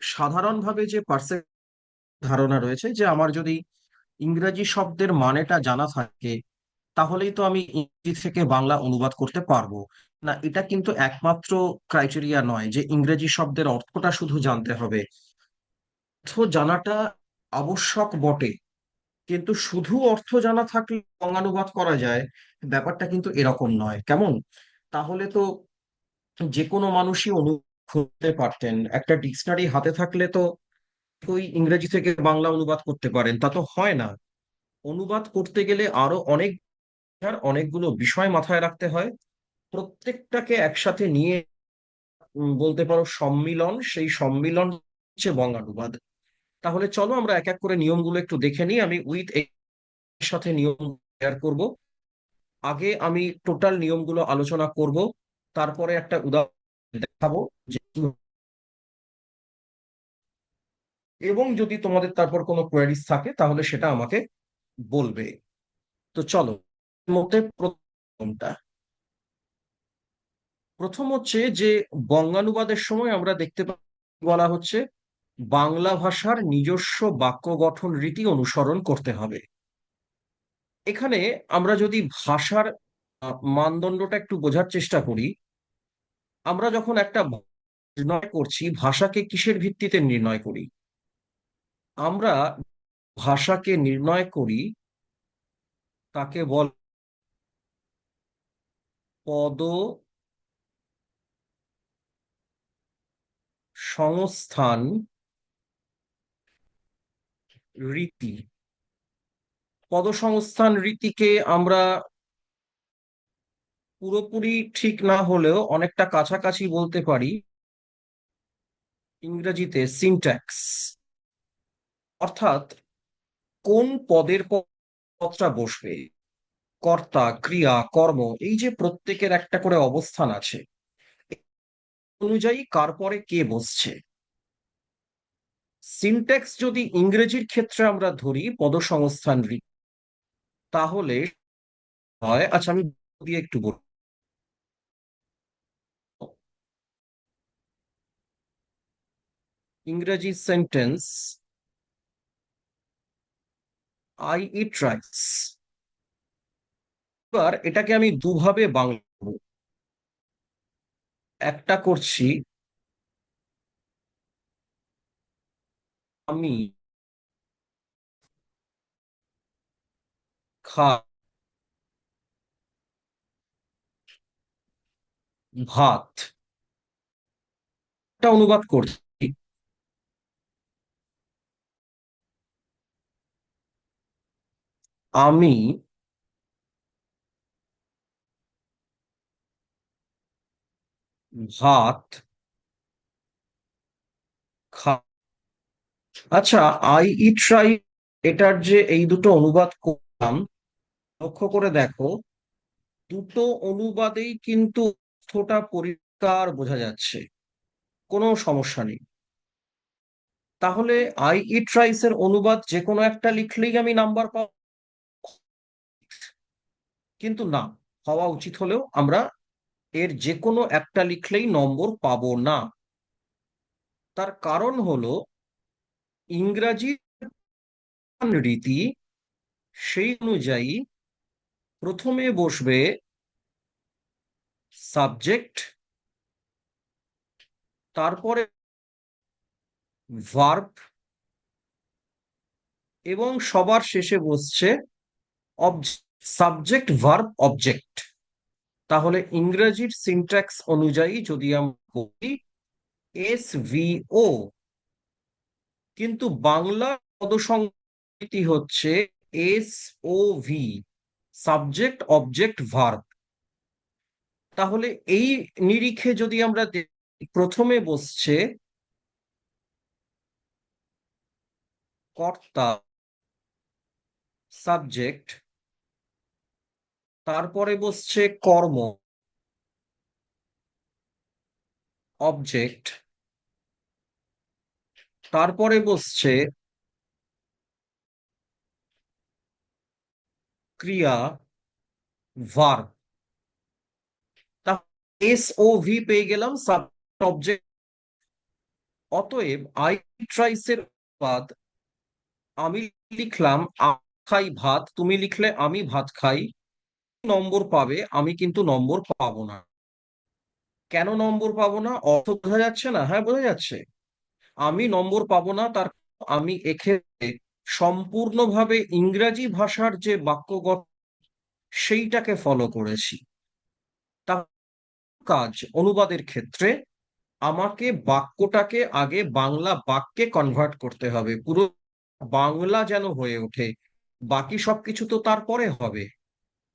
সাধারণভাবে যে পার্সেপ্ট ধারণা রয়েছে যে আমার যদি ইংরেজি শব্দের মানেটা জানা থাকে, তাহলেই তো আমি ইংরেজি থেকে বাংলা অনুবাদ করতে পারব। না, এটা কিন্তু একমাত্র ক্রাইটেরিয়া নয় যে ইংরেজি শব্দের অর্থটা শুধু জানতে হবে। অর্থ জানাটা আবশ্যক বটে, কিন্তু শুধু অর্থ জানা থাকলে বঙ্গানুবাদ করা যায়, ব্যাপারটা কিন্তু এরকম নয়। কেমন? তাহলে তো যে কোনো মানুষই অনুবাদ করতে পারতেন। একটা ডিকশনারি হাতে থাকলে তো ওই ইংরেজি থেকে বাংলা অনুবাদ করতে পারেন, তা তো হয় না। অনুবাদ করতে গেলে আরও অনেক অনেকগুলো বিষয় মাথায় রাখতে হয়। প্রত্যেকটাকে একসাথে নিয়ে বলতে পারো সম্মিলন, সেই সম্মিলন হচ্ছে বঙ্গানুবাদ। তাহলে চলো আমরা এক এক করে নিয়মগুলো একটু দেখে নিই। আমি উইথ এর সাথে নিয়ম শেয়ার করব। আগে আমি টোটাল নিয়মগুলো আলোচনা করব। তারপরে একটা উদাহরণ দেখাবো যে এবং যদি তোমাদের তারপর কোনো কোয়ারিজ থাকে, তাহলে সেটা আমাকে বলবে। তো চলো মধ্যে প্রথমটা। প্রথম হচ্ছে যে বঙ্গানুবাদের সময় আমরা দেখতে বলা হচ্ছে, বাংলা ভাষার নিজস্ব বাক্য গঠন রীতি অনুসরণ করতে হবে। এখানে আমরা যদি ভাষার মানদণ্ডটা একটু বোঝার চেষ্টা করি, আমরা যখন একটা নির্ণয় করছি, ভাষাকে কিসের ভিত্তিতে নির্ণয় করি? আমরা ভাষাকে নির্ণয় করি, তাকে বল পদ সংস্থান রীতি। পদসংস্থান রীতিকে আমরা পুরোপুরি ঠিক না হলেও অনেকটা কাছাকাছি বলতে পারি। ইংরেজিতে সিনট্যাক্স অর্থাৎ কোন পদের পদটা বসবে, কর্তা, ক্রিয়া, কর্ম, এই যে প্রত্যেকের একটা করে অবস্থান আছে অনুযায়ী কার পরে কে বসছে। সিনট্যাক্স যদি ইংরেজির ক্ষেত্রে আমরা ধরি পদসংস্থান তাহলে হয় আচ্ছা আমি দিয়ে একটু বলব ইংরেজি সেন্টেন্স আই ইট রাইস এবার এটাকে আমি দুভাবে বাংলা একটা করছি, আমি খা ভাত। অনুবাদ করছি। আমি ভাত খা আচ্ছা আই ইট ট্রাই এটার যে এই দুটো অনুবাদ করলাম, লক্ষ্য করে দেখো, দুটো অনুবাদেই কিন্তু অর্থটা পরিষ্কার বোঝা যাচ্ছে, কোনো সমস্যা নেই। তাহলে আই ইট রাইস এর অনুবাদ যে কোনো একটা লিখলেই আমি নাম্বার পাবো। কিন্তু না, হওয়া উচিত হলেও আমরা এর যে কোনো একটা লিখলেই নম্বর পাবো না। তার কারণ হলো ইংরাজি রীতি সেই অনুযায়ী প্রথমে বসবে সাবজেক্ট, তারপরে ভার্ব এবং সবার শেষে বসছে সাবজেক্ট ভার্ব অবজেক্ট তাহলে ইংরেজির সিনট্যাক্স অনুযায়ী যদি আমরা বলি এস ও কিন্তু বাংলা পদসংখ্যাটি হচ্ছে S O V subject object verb তাহলে এই নিরিখে যদি আমরা প্রথমে বসছে কর্তা সাবজেক্ট তারপরে বসছে কর্ম। অবজেক্ট তারপরে বসছে ক্রিয়া ভার্ব এস ও ভি পেয়ে গেলাম সাবজেক্ট অবজেক্ট অতএব আই ট্রাইসের বাদ আমি লিখলাম খাই ভাত, তুমি লিখলে আমি ভাত খাই। নম্বর পাবে, আমি কিন্তু নম্বর পাবো না। কেন নম্বর পাবো না? অর্থ বোঝা যাচ্ছে না? হ্যাঁ বোঝা যাচ্ছে। আমি নম্বর পাবো না, তার আমি এক্ষেত্রে সম্পূর্ণভাবে ইংরাজি ভাষার যে বাক্যগত, সেইটাকে ফলো করেছি। কাজ, অনুবাদের ক্ষেত্রে আমাকে বাক্যটাকে আগে বাংলা বাক্যে কনভার্ট করতে হবে। পুরো বাংলা যেন হয়ে ওঠে। বাকি সবকিছু তো তারপরে হবে।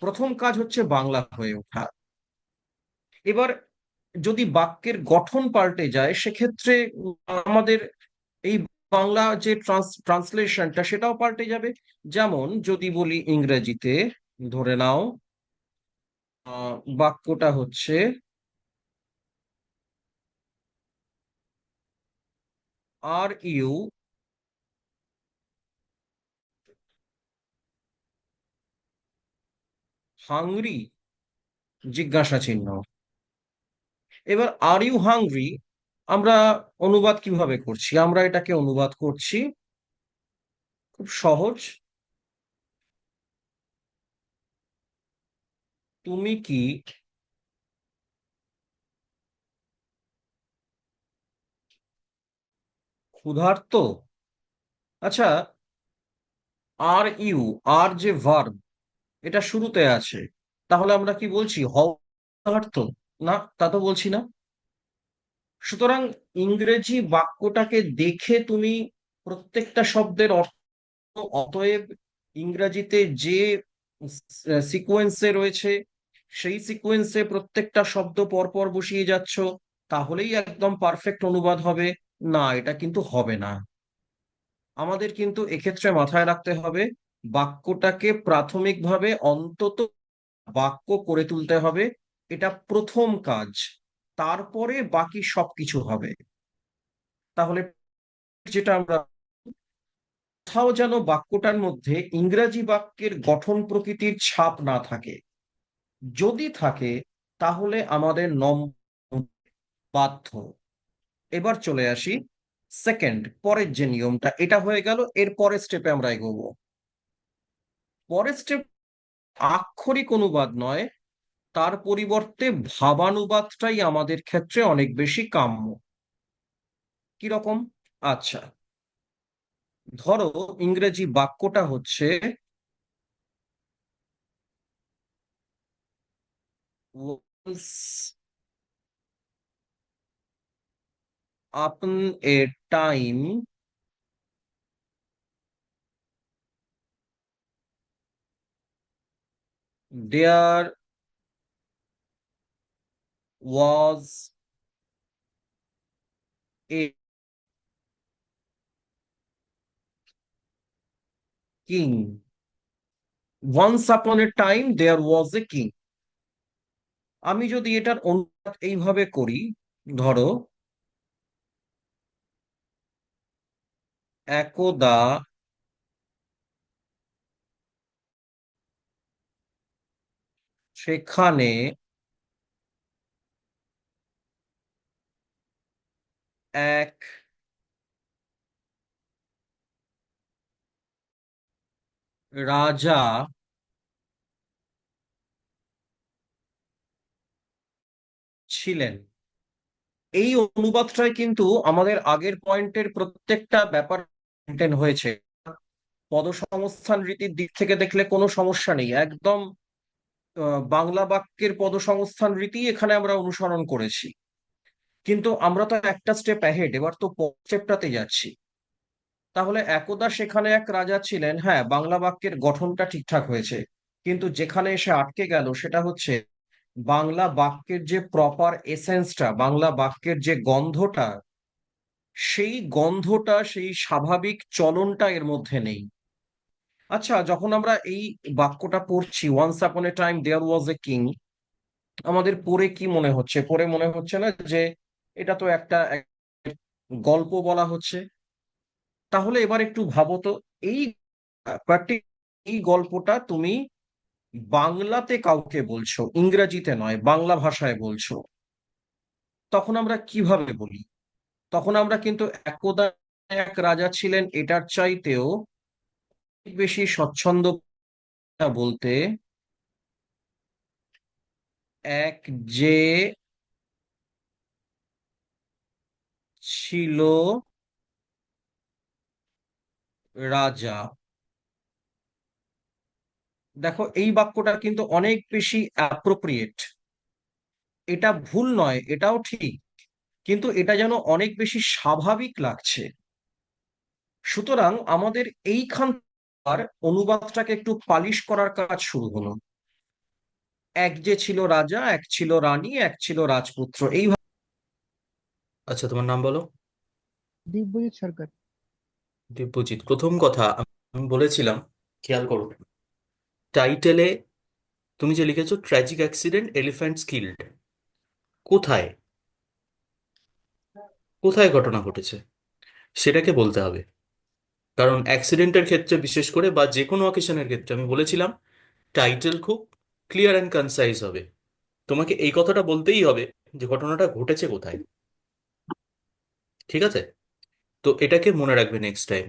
প্রথম কাজ হচ্ছে বাংলা হয়ে ওঠা। এবার যদি বাক্যের গঠন পাল্টে যায়, সেক্ষেত্রে আমাদের এই বাংলা যে ট্রান্সলেশনটা সেটাও পাল্টে যাবে। যেমন যদি বলি ইংরেজিতে, ধরে নাও বাক্যটা হচ্ছে আর ইউ হাংরি জিজ্ঞাসা চিহ্ন। এবার আর ইউ হাংরি আমরা অনুবাদ কীভাবে করছি? আমরা এটাকে অনুবাদ করছি খুব সহজ। তুমি কি ক্ষুধার্ত? আচ্ছা আর ইউ আর যে ভার্ব এটা শুরুতে আছে। তাহলে আমরা কি বলছি? হও ক্ষুধার্ত না, তা তো বলছি না। সুতরাং ইংরেজি বাক্যটাকে দেখে তুমি প্রত্যেকটা শব্দের অর্থ অতএব ইংরেজিতে যে সিকোয়েন্সে রয়েছে, সেই সিকোয়েন্সে প্রত্যেকটা শব্দ পরপর বসিয়ে যাচ্ছ, তাহলেই একদম পারফেক্ট অনুবাদ হবে। না, এটা কিন্তু হবে না। আমাদের কিন্তু এক্ষেত্রে মাথায় রাখতে হবে বাক্যটাকে প্রাথমিকভাবে অন্তত বাক্য করে তুলতে হবে। এটা প্রথম কাজ। তারপরে বাকি সবকিছু হবে। তাহলে যেটা আমরা কোথাও যেন বাক্যটার মধ্যে ইংরাজি বাক্যের গঠন প্রকৃতির ছাপ না থাকে। যদি থাকে, তাহলে আমাদের নম বাধ্য। এবার চলে আসি। সেকেন্ড, পরের যে নিয়মটা, এটা হয়ে গেল। এর পরের স্টেপে আমরা এগোবো। পরের আক্ষরিক অনুবাদ নয়, তার পরিবর্তে ভাবানুবাদটাই আমাদের ক্ষেত্রে অনেক বেশি কাম্য। কীরকম আচ্ছা। ধরো ইংরেজি বাক্যটা হচ্ছে upon a time there was a king. Once upon a time there was a king. আমি যদি এটার অনুবাদ এইভাবে করি ধরো একদা সেখানে এক রাজা ছিলেন। এই অনুবাদটাই কিন্তু আমাদের আগের পয়েন্টের প্রত্যেকটা ব্যাপার হয়েছে। পদসংস্থান রীতির দিক থেকে দেখলে কোনো সমস্যা নেই। একদম বাংলা বাক্যের পদসংস্থান রীতি এখানে আমরা অনুসরণ করেছি। কিন্তু আমরা তো একটা স্টেপ অ্যাহেড এবার তো স্টেপটাতে যাচ্ছি। তাহলে একদা সেখানে এক রাজা ছিলেন হ্যাঁ বাংলা বাক্যের গঠনটা ঠিকঠাক হয়েছে, কিন্তু যেখানে এসে আটকে গেল সেটা হচ্ছে বাংলা বাক্যের যে প্রপার এসেন্সটা বাংলা বাক্যের যে গন্ধটা, সেই গন্ধটা, সেই স্বাভাবিক চলনটা এর মধ্যে নেই। আচ্ছা যখন আমরা এই বাক্যটা পড়ছি once upon a time there was a king আমাদের পড়ে কি মনে হচ্ছে? পড়ে মনে হচ্ছে না যে এটা তো একটা গল্প বলা হচ্ছে? তাহলে এবার একটু ভাবো তো, এই এই গল্পটা তুমি বাংলাতে কাউকে বলছো, ইংরেজিতে নয়, বাংলা ভাষায় বলছো, তখন আমরা কীভাবে বলি? তখন আমরা কিন্তু একদা এক রাজা ছিলেন, এটার চাইতেও বেশি স্বচ্ছন্দ বলতে এক যে ছিল রাজা। দেখো, এই বাক্যটা কিন্তু অনেক বেশি অ্যাপ্রোপ্রিয়েট এটা ভুল নয়, এটাও ঠিক, কিন্তু এটা যেন অনেক বেশি স্বাভাবিক লাগছে। সুতরাং আমাদের এইখান আর অনুবাদটাকে একটু পালিশ করার কাজ শুরু হলো। এক যে ছিল রাজা এক ছিল রানী এক ছিল রাজপুত্র। এই আচ্ছা তোমার নাম বলো? দিব্যজিৎ সরকার। দিব্যজিৎ প্রথম কথা আমি বলেছিলাম খেয়াল করো। টাইটেলে তুমি যে লিখেছো ট্র্যাজিক অ্যাক্সিডেন্ট এলিফ্যান্ট স্কিল্ড কোথায়? কোথায় ঘটনা ঘটেছে? সেটাকে বলতে হবে। কারণ অ্যাক্সিডেন্টের ক্ষেত্রে বিশেষ করে বা যে কোনো অকেশনের ক্ষেত্রে, আমি বলেছিলাম টাইটেল খুব ক্লিয়ার অ্যান্ড কনসাইজ হবে। তোমাকে এই কথাটা বলতেই হবে যে ঘটনাটা ঘটেছে কোথায়। ঠিক আছে? তো এটাকে মনে রাখবে next time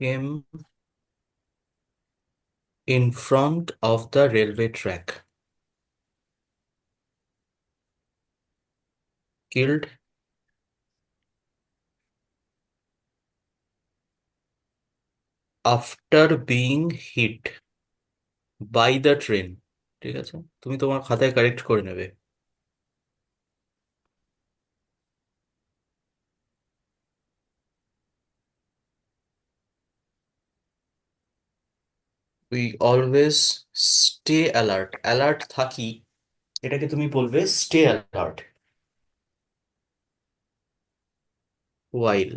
came in front of the railway track, killed after being hit by the train ঠিক আছে তুমি তোমার খাতায় কারেক্ট করে নেবে we always stay alert alert থাকি এটাকে তুমি বলবে স্টে অ্যালার্ট ওয়াইল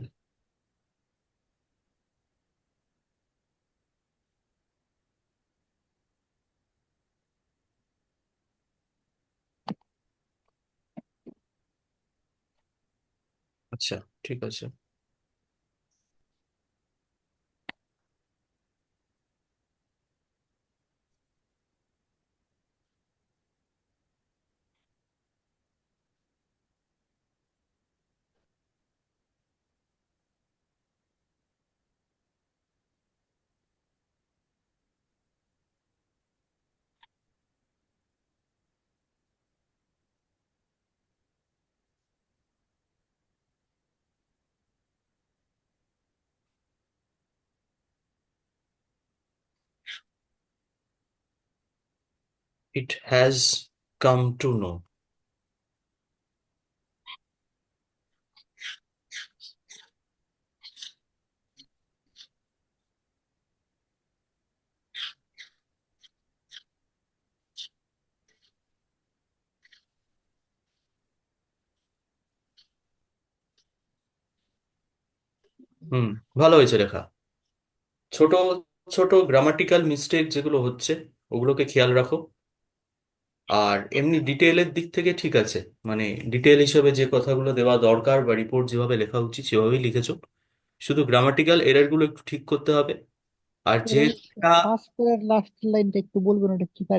আচ্ছা ঠিক আছে। It has come to know. হুম, ভালো হয়েছে লেখা ছোট ছোট গ্রামাটিক্যাল মিস্টেক যেগুলো হচ্ছে, ওগুলোকে খেয়াল রাখো আর এমনি ডিটেলের দিক থেকে ঠিক আছে। মানে ডিটেল হিসেবে যে কথাগুলো দেওয়া দরকার বা রিপোর্ট যেভাবে লেখা উচিত সেভাবেই লিখেছো। শুধু গ্রামাটিক্যাল এররগুলো একটু ঠিক করতে হবে। আর যে লাস্ট লাইনটা একটু বলবেন ওটা কি